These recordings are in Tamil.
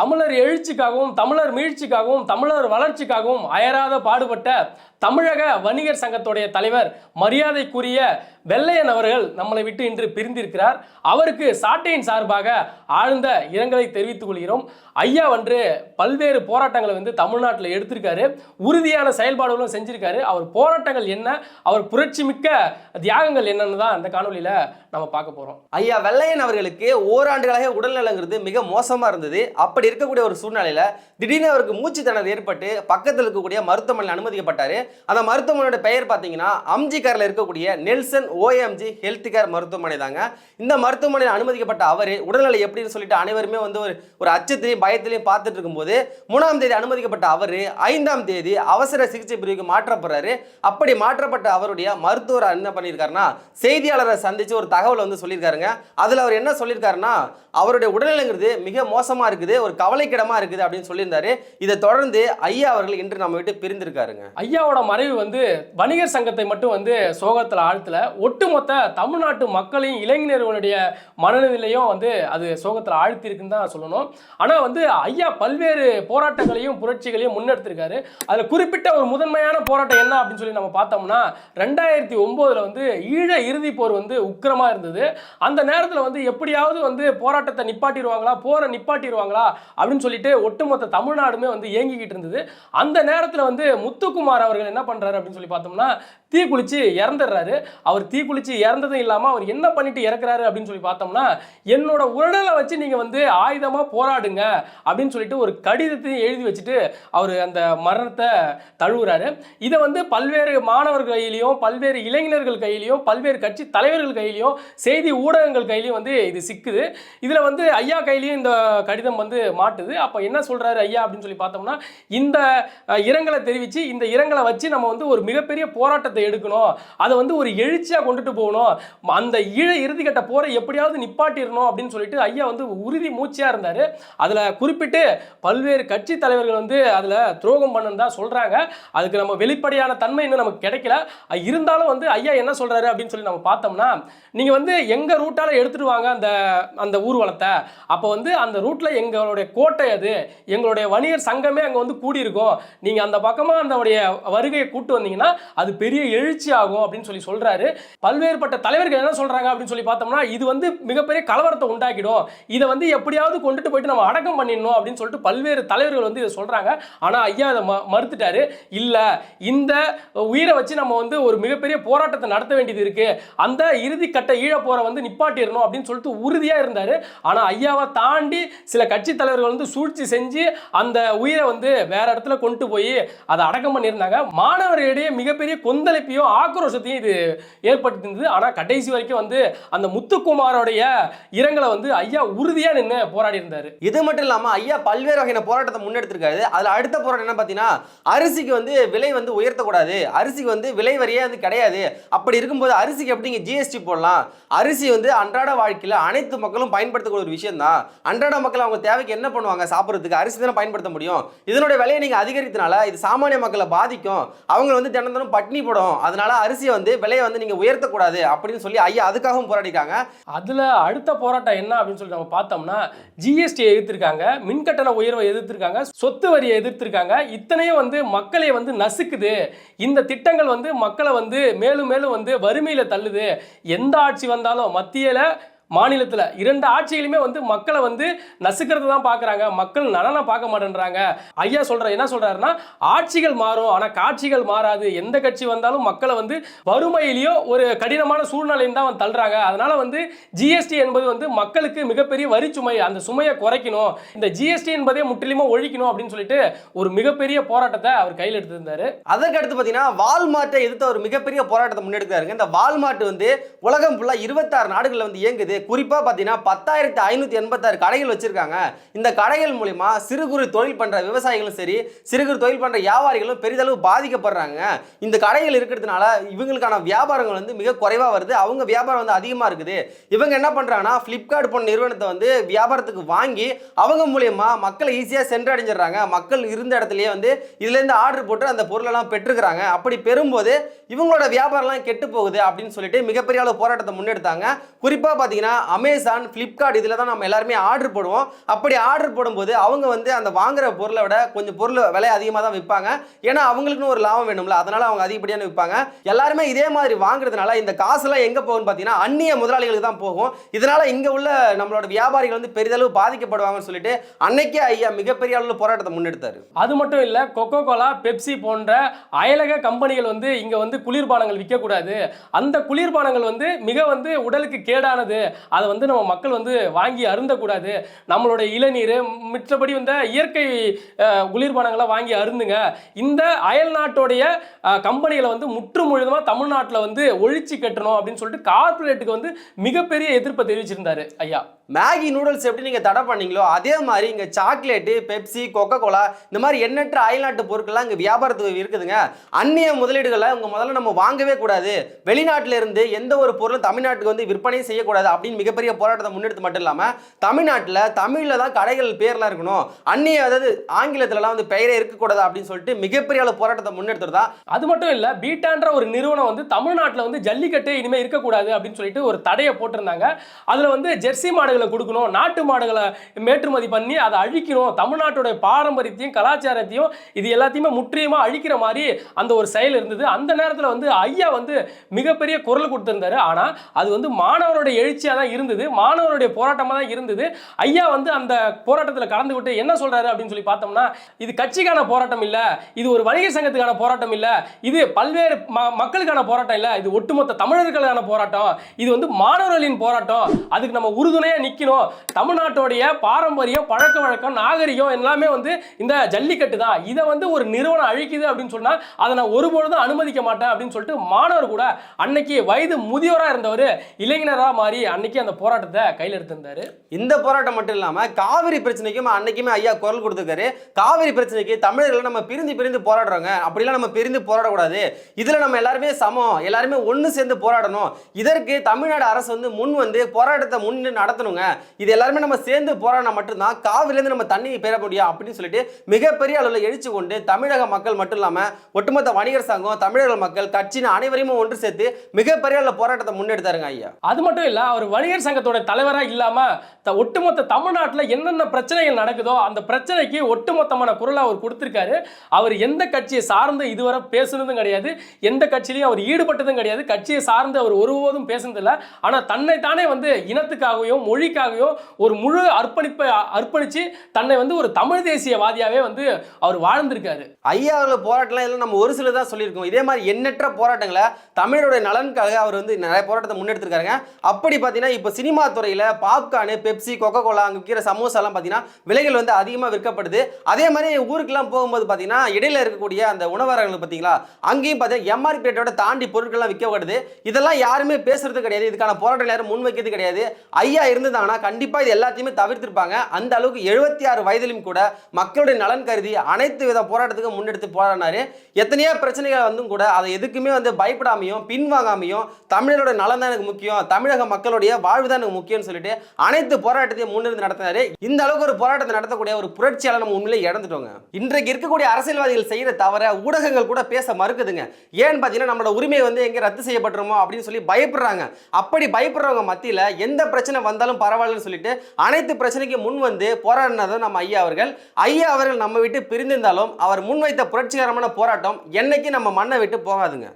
தமிழர் எழுச்சிக்காகவும் தமிழர் மீழ்ச்சிக்காகவும் தமிழர் வளர்ச்சிக்காகவும் அயராத பாடுபட்ட தமிழக வணிகர் சங்கத்துடைய தலைவர் மரியாதைக்குரிய வெள்ளையன் அவர்கள் நம்மளை விட்டு இன்று பிரிந்திருக்கிறார். அவருக்கு சாட்டையின் சார்பாக ஆழ்ந்த இரங்கலை தெரிவித்துக் கொள்கிறோம். ஐயா வந்து பல்வேறு போராட்டங்களை வந்து தமிழ்நாட்டில் எடுத்திருக்காரு. உறுதியான செயல்பாடுகளும் செஞ்சிருக்காரு. அவர் போராட்டங்கள் என்ன? அவர் புரட்சி மிக்க தியாகங்கள் என்னன்னு தான் இந்த காணொலியில் நம்ம பார்க்க போகிறோம் ஐயா வெள்ளையன் அவர்களுக்கு ஓராண்டுகளாக உடல்நலங்கிறது மிக மோசமா இருந்தது. அப்படி இருக்கக்கூடிய ஒரு சூழ்நிலையில திடீர்னு அவருக்கு மூச்சு திணறல் ஏற்பட்டு பக்கத்தில் இருக்கக்கூடிய மருத்துவமனையில் அனுமதிக்கப்பட்டாரு. அந்த மருத்துவமனையோட பெயர் பார்த்தீங்கன்னா அம்ஜிகரில் இருக்கக்கூடிய நெல்சன் ஓஎம்ஜி ஹெல்த் கேர் மருத்துவமனை தாங்க. இந்த மருத்துவமனையில் அனுமதிக்கப்பட்ட அவர் உடல்நிலை எப்படின்னு சொல்லிட்டு அனைவருமே வந்து ஒரு ஒரு அச்சத்திலையும் பயத்திலையும் பார்த்துட்டு இருக்கும்போது மூணாம் தேதி அனுமதிக்கப்பட்ட அவர் ஐந்தாம் தேதி அவசர சிகிச்சை பிரிவுக்கு மாற்றப்படுறாரு. அப்படி மாற்றப்பட்ட அவருடைய மருத்துவர் என்ன பண்ணியிருக்காருன்னா செய்தியாளரை சந்திச்சு ஒரு தகவல் வந்து சொல்லியிருக்காருங்க. அதில் அவர் என்ன சொல்லியிருக்காருன்னா அவருடைய உடல்நிலைங்கிறது மிக மோசமாக இருக்குது ஒரு கவலைக்கிடமாக இருக்குது அப்படின்னு சொல்லியிருந்தாரு. இதை தொடர்ந்து ஐயா அவர்கள் இன்று நம்ம விட்டு பிரிந்திருக்காருங்க. ஐயாவோட மறைவு வந்து வணிகர் சங்கத்தை மட்டும் வந்து சோகத்தில் ஆழ்த்தல ஒட்டுமொத்த தமிழ்நாட்டு மக்களையும் இளைஞர்களுடைய மனநிலையும் வந்து அது சோகத்தில் ஆழ்த்திருக்குன்னு தான் சொல்லணும். ஆனால் வந்து ஐயா பல்வேறு போராட்டங்களையும் புரட்சிகளையும் முன்னெடுத்திருக்காரு. அதில் குறிப்பிட்ட ஒரு முதன்மையான போராட்டம் என்ன அப்படின்னு சொல்லி நம்ம பார்த்தோம்னா ரெண்டாயிரத்தி ஒம்போதில் வந்து ஈழ இறுதிப் போர் வந்து உக்கிரமாக இருந்தது. அந்த நேரத்தில் வந்து எப்படியாவது வந்து போராட்டத்தை நிப்பாட்டிடுவாங்களா போரை நிப்பாட்டிடுவாங்களா அப்படின்னு சொல்லிட்டு ஒட்டுமொத்த தமிழ்நாடுமே வந்து இயங்கிக்கிட்டு இருந்தது. அந்த நேரத்தில் வந்து முத்துக்குமார் அவர்கள் என்ன பண்ணுறாரு அப்படின்னு சொல்லி பார்த்தோம்னா தீ குளிச்சு இறந்துடுறாரு. அவர் தீ குளிச்சு இறந்ததும் இல்லாமல் அவர் என்ன பண்ணிட்டு இறக்குறாரு அப்படின்னு சொல்லி பார்த்தோம்னா என்னோட உடலை வச்சு நீங்கள் வந்து ஆயுதமாக போராடுங்க அப்படின்னு சொல்லிட்டு ஒரு கடிதத்தையும் எழுதி வச்சுட்டு அவர் அந்த மரணத்தை தழுவுறாரு. இதை வந்து பல்வேறு மாணவர்கள் கையிலையும் பல்வேறு இளைஞர்கள் கையிலையும் பல்வேறு கட்சி தலைவர்கள் கையிலையும் செய்தி ஊடகங்கள் கையிலையும் வந்து இது சிக்குது. இதில் வந்து ஐயா கையிலையும் இந்த கடிதம் வந்து மாட்டுது. அப்போ என்ன சொல்கிறாரு ஐயா அப்படின்னு சொல்லி பார்த்தோம்னா இந்த இரங்கலை தெரிவித்து இந்த இரங்கலை வச்சு நம்ம வந்து ஒரு மிகப்பெரிய போராட்டத்தை எடுக்கணும். அதை வந்து ஒரு எழுச்சியாக கொண்டுட்டு போகணும். அந்த ஈழ இறுதிக்கட்ட போரை எப்படியாவது நிப்பாட்டிடணும் அப்படின்னு சொல்லிட்டு ஐயா வந்து உறுதி மூச்சியாக இருந்தார். அதில் குறிப்பிட்டு பல்வேறு கட்சி தலைவர்கள் வந்து அதில் துரோகம் பண்ணுன்னு தான் சொல்கிறாங்க அதுக்கு நம்ம வெளிப்படையான தன்மை இன்னும் நமக்கு கிடைக்கல. இருந்தாலும் வந்து ஐயா என்ன சொல்கிறாரு அப்படின்னு சொல்லி நம்ம பார்த்தோம்னா நீங்கள் வந்து எங்கள் ரூட்டால் எடுத்துட்டு வாங்க அந்த அந்த ஊர்வலத்தை. அப்போ வந்து அந்த ரூட்டில் எங்களுடைய கோட்டை அது. எங்களுடைய வணிகர் சங்கமே அங்கே வந்து கூடியிருக்கும். நீங்கள் அந்த பக்கமாக அந்த வருகையை கூட்டு வந்தீங்கன்னா அது பெரிய எழுச்சி ஆகும் அப்படின்னு சொல்லி சொல்கிறாரு பல்வேறுபட்ட தலைவர்கள் என்ன சொல்கிறாங்க அப்படின்னு சொல்லி பார்த்தோம்னா இது வந்து மிகப்பெரிய கலவரத்தை உண்டாக்கிடும். இதை வந்து எப்படியாவது கொண்டுட்டு போயிட்டு நம்ம அடக்கம் பண்ணிடணும் அப்படின்னு சொல்லிட்டு பல்வேறு தலைவர்கள் வந்து இதை சொல்கிறாங்க ஆனால் ஐயா அதை ம மறுத்துட்டாரு. இல்லை இந்த உயிரை வச்சு நம்ம வந்து ஒரு மிகப்பெரிய போராட்டத்தை நடத்த வேண்டியது இருக்குது அந்த இறுதி கட்ட ஈழப்போரை வந்து நிப்பாட்டிடணும் அப்படின்னு சொல்லிட்டு உறுதியாக இருந்தார். ஆனால் ஐயாவை தாண்டி சில கட்சி தலைவர்கள் வந்து சூழ்ச்சி செஞ்சு அந்த உயிரை வந்து வேற இடத்துல கொண்டு போய் அதை அடக்கம் பண்ணியிருந்தாங்க. மாணவர்களிடையே மிகப்பெரிய கொந்தளிப்பையும் ஆக்ரோஷத்தையும் இது ஏற்படுத்தியிருந்தது ஆனால் கடைசி வரைக்கும் வந்து அந்த முத்துக்குமாரோடைய இரங்கலை வந்து ஐயா உறுதியாக நின்று போராடி இருந்தார். இது மட்டும் இல்லாமல் ஐயா பல்வேறு வகையான போராட்டத்தை முன்னெடுத்திருக்காரு. அதில் அடுத்த போராட்டம் என்ன பார்த்தீங்கன்னா அரிசிக்கு வந்து விலை வந்து உயர்த்தக்கூடாது. அரிசிக்கு வந்து விலை வரியே வந்து கிடையாது. அப்படி இருக்கும்போது அரிசிக்கு எப்படிங்க ஜிஎஸ்டி போடலாம்? அரிசி வந்து அன்றாட வாழ்க்கையில் அனைத்து மக்களும் பயன்படுத்தக்கூடிய ஒரு விஷயம் தான் அன்றாட மக்கள் அவங்க தேவைக்கு என்ன பண்ணுவாங்க? சாப்பிட்றதுக்கு அரிசி தானே பயன்படுத்த முடியும். இதனுடைய விலையை நீங்கள் அதிகரித்தனால இது சாமானிய மக்களை பாதிக்கும். அவங்க வந்து தினம் தினம் பட்னி போடும் அதனால அரிசியை வந்து விலையை வந்து நீங்க உயர்த்தக்கூடாது அப்படின்னு சொல்லி ஐயா அதுக்காகவும் போராடிக்காங்க அதில் அடுத்த போராட்டம் என்ன அப்படின்னு சொல்லி நம்ம பார்த்தோம்னா ஜிஎஸ்டியை எதிர்த்திருக்காங்க மின்கட்டண உயர்வை எதிர்த்திருக்காங்க சொத்து வரியை எதிர்த்திருக்காங்க. இத்தனையும் வந்து மக்களை வந்து நசுக்குது. இந்த திட்டங்கள் வந்து மக்களை வந்து மேலும் மேலும் வந்து வறுமையில் தள்ளுது. எந்த ஆட்சி வந்தாலும் மத்தியில் மாநிலத்தில் இரண்டு ஆட்சியிலுமே வந்து மக்களை வந்து நசுக்கிறது தான் பார்க்குறாங்க மக்கள் நலனை பார்க்க மாட்டேன்றாங்க ஐயா சொல்கிற என்ன சொல்கிறாருன்னா ஆட்சிகள் மாறும் ஆனால் காட்சிகள் மாறாது. எந்த கட்சி வந்தாலும் மக்களை வந்து வறுமையிலையோ ஒரு கடினமான சூழ்நிலையும் தான் வந்து தள்ளுறாங்க. அதனால் வந்து ஜிஎஸ்டி என்பது வந்து மக்களுக்கு மிகப்பெரிய வரி சுமை. அந்த சுமையை குறைக்கணும். இந்த ஜிஎஸ்டி என்பதே முற்றிலுமா ஒழிக்கணும் அப்படின்னு சொல்லிட்டு ஒரு மிகப்பெரிய போராட்டத்தை அவர் கையில் எடுத்திருந்தார். அதற்கு அடுத்து பார்த்தீங்கன்னா வால்மார்ட்டை எதிர்த்து ஒரு மிகப்பெரிய போராட்டத்தை முன்னெடுக்கிறாருங்க. இந்த வால்மார்ட் வந்து உலகம் ஃபுல்லாக இருபத்தாறு நாடுகளில் வந்து இயங்குது. குறிப்பாக பார்த்தீங்கன்னா பத்தாயிரத்தி ஐநூற்றி எண்பத்தாறு கடைகள் வச்சுருக்காங்க. இந்த கடைகள் மூலிமா சிறு குறு தொழில் பண்ணுற விவசாயிகளும் சரி சிறு குறு தொழில் பண்ணுற வியாபாரிகளும் பெரிதளவு பாதிக்கப்படுறாங்க. இந்த கடைகள் இருக்கிறதுனால இவங்களுக்கான வியாபாரங்கள் வந்து மிக குறைவாக வருது. அவங்க வியாபாரம் வந்து அதிகமாக இருக்குது. இவங்க என்ன பண்ணுறாங்கன்னா ஃப்ளிப்கார்ட் போன்ற நிறுவனத்தை வந்து வியாபாரத்துக்கு வாங்கி அவங்க மூலியமா மக்களை ஈஸியாக சென்றடைஞ்சிடுறாங்க. மக்கள் இருந்த இடத்துலயே வந்து இதுலேருந்து ஆர்டர் போட்டு அந்த பொருளெல்லாம் பெற்றுக்கிறாங்க. அப்படி பெறும்போது இவங்களோட வியாபாரம்லாம் கெட்டு போகுது அப்படின்னு சொல்லிட்டு மிகப்பெரிய அளவு போராட்டத்தை முன்னெடுத்தாங்க. குறிப்பாக பார்த்தீங்கன்னா பார்த்தீங்கன்னா அமேசான் ஃப்ளிப்கார்ட் இதில் தான் நம்ம எல்லாருமே ஆர்டர் போடுவோம். அப்படி ஆர்டர் போடும்போது அவங்க வந்து அந்த வாங்குற பொருளை விட கொஞ்சம் பொருள் விலை அதிகமாக தான் விற்பாங்க. ஏன்னா அவங்களுக்குன்னு ஒரு லாபம் வேணும்ல அதனால் அவங்க அதிகப்படியான விற்பாங்க. எல்லாருமே இதே மாதிரி வாங்குறதுனால இந்த காசுலாம் எங்கே போகும்னு பார்த்தீங்கன்னா அந்நிய முதலாளிகளுக்கு தான் போகும். இதனால் இங்கே உள்ள நம்மளோட வியாபாரிகள் வந்து பெரிதளவு பாதிக்கப்படுவாங்கன்னு சொல்லிட்டு அன்னைக்கே ஐயா மிகப்பெரிய அளவில் போராட்டத்தை முன்னெடுத்தார். அது மட்டும் இல்லை கொக்கோ கோலா பெப்சி போன்ற அயலக கம்பெனிகள் வந்து இங்கே வந்து குளிர்பானங்கள் விற்கக்கூடாது. அந்த குளிர்பானங்கள் வந்து மிக வந்து உடலுக்கு கேடானது. அதை வந்து நம்ம மக்கள் வந்து வாங்கி அருந்தக்கூடாது. நம்மளோட இளநீர் மிச்சபடி வந்து இயற்கை குளிர்பானங்களை வாங்கி அருந்துங்க. இந்த அயல் நாட்டோடைய கம்பெனிகளை வந்து முற்று முழுதுமாக தமிழ்நாட்டில் வந்து ஒழிச்சு கட்டணும் அப்படின்னு சொல்லிட்டு கார்ப்பரேட்டுக்கு வந்து மிகப்பெரிய எதிர்ப்பை தெரிவிச்சிருந்தாரு ஐயா. மேகி நூடுல்ஸ் எப்படி நீங்கள் தடை பண்ணீங்களோ அதே மாதிரி இங்கே சாக்லேட்டு பெப்சி கொக்கோ கோலா இந்த மாதிரி எண்ணற்ற அயல்நாட்டு பொருட்கள்லாம் இங்கே வியாபாரத்துக்கு இருக்குதுங்க. அந்நிய முதலீடுகளை உங்க முதல்ல நம்ம வாங்கவே கூடாது. வெளிநாட்டிலிருந்து எந்த ஒரு பொருளும் தமிழ்நாட்டுக்கு வந்து விற்பனை செய்யக்கூடாது அப்படின்னு மிகப்பெரிய போராட்டத்தை முன்னெடுத்து மட்டும் இல்லாமல் தமிழ்நாட்டில் தமிழில் தான் கடைகள் பேர்லாம் இருக்கணும். அந்நிய அதாவது ஆங்கிலத்திலலாம் வந்து பெயரே இருக்கக்கூடாது அப்படின்னு சொல்லிட்டு மிகப்பெரிய அளவு போராட்டத்தை முன்னெடுத்துட்டு அது மட்டும் இல்லை பீட்டான்ற ஒரு நிறுவனம் வந்து தமிழ்நாட்டில் வந்து ஜல்லிக்கட்டு இனிமேல் இருக்கக்கூடாது அப்படின்னு சொல்லிட்டு ஒரு தடையை போட்டிருந்தாங்க. அதில் வந்து ஜெர்சி மாடுகளை கொடுக்கணும் நாட்டு மாடுகளை மேற்றுமதி பண்ணி அதை அழிக்கணும் தமிழ்நாட்டுடைய பாரம்பரியத்தையும் கலாச்சாரத்தையும் இது எல்லாத்தையுமே முற்றிலுமா அழிக்கிற மாதிரி அந்த ஒரு செயல் இருந்தது. அந்த நேரத்தில் வந்து ஐயா வந்து மிகப்பெரிய குரல் கொடுத்துருந்தாரு. ஆனால் அது வந்து மாணவருடைய எழுச்சியாக தான் இருந்தது. மாணவருடைய போராட்டமாக தான் இருந்தது. ஐயா வந்து அந்த போராட்டத்தில் கலந்துக்கிட்டு என்ன சொல்றாரு அப்படின்னு சொல்லி பார்த்தோம்னா இது கட்சிக்கான போராட்டம் இல்லை இது ஒரு வணிக சங்கத்துக்கான போராட்டம் இல்லை இது பல்வேறு ம- மக்களுக்கான போராட்டம் இல்ல இது ஒட்டுமொத்த தமிழர்களுக்கான போராட்டம் இது வந்து மாணவர்களின் போராட்டம் அதுக்கு நம்ம உறுதுணையா நிற்கணும் தமிழ்நாட்டுடைய பாரம்பரியம் பழக்க வழக்கம் நாகரிகம் எல்லாமே வந்து இந்த ஜல்லிக்கட்டு தான். இதை வந்து ஒரு நிறுவனம் அழிக்குது அப்படின்னு சொன்னால் அதை நான் ஒருபொழுதும் அனுமதிக்க மாட்டேன் அப்படின்னு சொல்லிட்டு மாணவர் கூட அன்னைக்கு வயது முதியோராக இருந்தவர் இளைஞராக மாறி அன்னைக்கு அந்த போராட்டத்தை கையில் எடுத்திருந்தாரு. இந்த போராட்டம் மட்டும் இல்லாம காவிரி பிரச்சனைக்கும் அன்னைக்குமே ஐயா குரல் கொடுத்துருக்காரு. காவிரி பிரச்சனைக்கு தமிழர்கள் நம்ம பிரிந்து பிரிந்து போராடுறோங்க. அப்படிலாம் நம்ம பிரிந்து போராடக்கூடாது. இதுல நம்ம எல்லாருமே சமம். எல்லாருமே ஒன்று சேர்ந்து போராடணும். இதற்கு தமிழ்நாடு அரசு வந்து முன் வந்து போராட்டத்தை முன்னு நடத்தணுங்க. இது எல்லாருமே நம்ம சேர்ந்து போராடினா மட்டும்தான் காவிரிலேருந்து நம்ம தண்ணி பெற முடியும் அப்படின்னு சொல்லிட்டு மிகப்பெரிய அளவில் எழுச்சி கொண்டு தமிழக மக்கள் மட்டும் இல்லாம ஒட்டுமொத்த வணிகர் சங்கம் தமிழர்கள் மக்கள் கட்சின்னு அனைவரையும் ஒன்று சேர்த்து மிகப்பெரிய அளவில் போராட்டத்தை முன்னெடுத்தாருங்க ஐயா. அது மட்டும் இல்ல அவர் வணிகர் சங்கத்தோட தலைவராக இல்லாமல் த- ஒட்டுமொத்த தமிழ்நாட்டில் என்னென்ன பிரச்சனைகள் நடக்குதோ அந்த பிரச்சனைக்கு ஒட்டுமொத்தமான குரலை அவர் கொடுத்துருக்காரு. அவர் எந்த கட்சியை சார்ந்து இதுவரை பேசுனதும் கிடையாது. எந்த கட்சியிலையும் அவர் ஈடுபட்டதும் கிடையாது. கட்சியை சார்ந்து அவர் ஒருபோதும் பேசுனதில்லை. ஆனால் தன்னைத்தானே வந்து இனத்துக்காகவும் மொழிக்காகவும் ஒரு முழு அர்ப்பணிப்பை அர்ப்பணித்து தன்னை வந்து ஒரு தமிழ் தேசியவாதியாகவே வந்து அவர் வாழ்ந்திருக்காரு. ஐயா அவர்கள் போராட்டம்லாம் இதெல்லாம் நம்ம ஒரு சில தான் சொல்லியிருக்கோம். இதே மாதிரி எண்ணற்ற போராட்டங்களை தமிழருடைய நலனுக்காக அவர் வந்து நிறைய போராட்டத்தை முன்னெடுத்திருக்காருங்க. அப்படி பார்த்தீங்கன்னா இப்போ சினிமா துறையில் பாப்கார்னு பெப்சி கொக்கோ கோலா அங்கே விற்கிற சமோசாலாம் பார்த்தீங்கன்னா விலைகள் வந்து அதிகமாக விற்கப்படுது. அதே மாதிரி ஊருக்கெல்லாம் போகும்போது பார்த்தீங்கன்னா இடையில இருக்கக்கூடிய அந்த உணவரங்கள் பார்த்தீங்களா அங்கேயும் பார்த்தீங்கன்னா எம்ஆர்பி ரேட்டோட தாண்டி பொருட்கள்லாம் விற்கப்படுது. இதெல்லாம் யாருமே பேசுறது கிடையாது. இதுக்கான போராட்டம் யாரும் முன் வைக்கிறது கிடையாது. ஐயா இருந்ததாங்கன்னா கண்டிப்பாக இது எல்லாத்தையுமே தவிர்த்திருப்பாங்க. அந்த அளவுக்கு எழுபத்தி ஆறு வயதிலும் கூட மக்களுடைய நலன் கருதி அனைத்து வித போராட்டத்துக்கும் முன்னெடுத்து போராடினாரு. எத்தனையோ பிரச்சனைகள் வந்தும் கூட அதை எதுக்குமே வந்து பயப்படாமையும் பின்வாங்காமையும் தமிழரோட நலன் தான் எனக்கு முக்கியம். தமிழக மக்களுடைய வாழ்வு தான் எனக்கு முக்கியம்னு சொல்லிட்டு அனைத்து போராட்டத்தையும் முன்னிருந்து நடத்தினாரு. இந்த அளவுக்கு ஒரு போராட்டத்தை நடத்தக்கூடிய ஒரு புரட்சியாளர் நம்ம உண்மையிலே இழந்துட்டோங்க. இன்றைக்கு இருக்கக்கூடிய அரசியல்வாதிகள் செய்யற தவிர ஊடகங்கள் கூட பேச மறுக்குதுங்க. ஏன்னு பார்த்தீங்கன்னா நம்மளோட உரிமை வந்து எங்கே ரத்து செய்யப்பட்டுருமோ அப்படின்னு சொல்லி பயப்படுறாங்க. அப்படி பயப்படுறவங்க மத்தியில் எந்த பிரச்சனை வந்தாலும் பரவாயில்லன்னு சொல்லிட்டு அனைத்து பிரச்சனைக்கு முன் வந்து போராடினது நம்ம ஐயா அவர்கள். ஐயா அவர்கள் நம்ம விட்டு பிரிந்திருந்தாலும் அவர் முன்வைத்த புரட்சிகரமான போராட்டம் என்னைக்கு நம்ம மண்ணை விட்டு போகாதுங்க.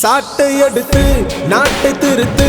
சாட்டை எடுத்து நாட்டை திருத்து